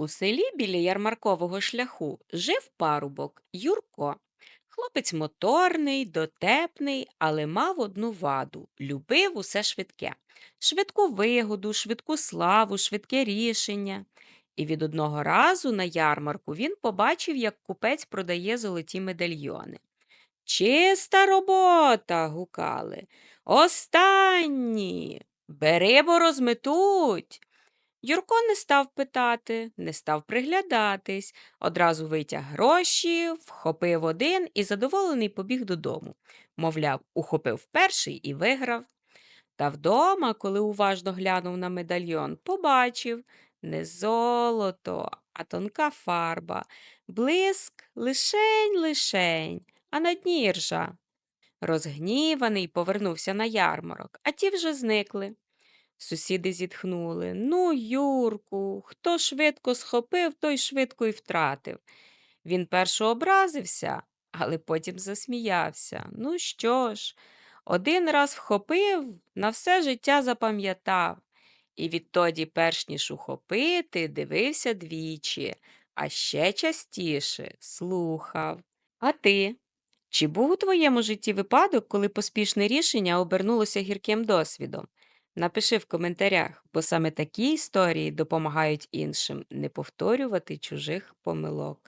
У селі біля ярмаркового шляху жив парубок Юрко. Хлопець моторний, дотепний, але мав одну ваду любив усе швидке. Швидку вигоду, швидку славу, швидке рішення. І від одного разу на ярмарку він побачив, як купець продає золоті медальйони. Чиста робота. гукали. Останні. Бери, бо розметуть. Юрко не став питати, не став приглядатись, одразу витяг гроші, вхопив один і задоволений побіг додому. Мовляв, ухопив перший і виграв. Та вдома, коли уважно глянув на медальйон, побачив не золото, а тонка фарба, блиск лишень-лишень, а на дні іржа. Розгніваний повернувся на ярмарок, а ті вже зникли. Сусіди зітхнули. Ну, Юрку, хто швидко схопив, той швидко й втратив. Він першу образився, але потім засміявся. Ну що ж, один раз вхопив, на все життя запам'ятав. І відтоді, перш ніж ухопити, дивився двічі, а ще частіше слухав. А ти? Чи був у твоєму житті випадок, коли поспішне рішення обернулося гірким досвідом? Напиши в коментарях, бо саме такі історії допомагають іншим не повторювати чужих помилок.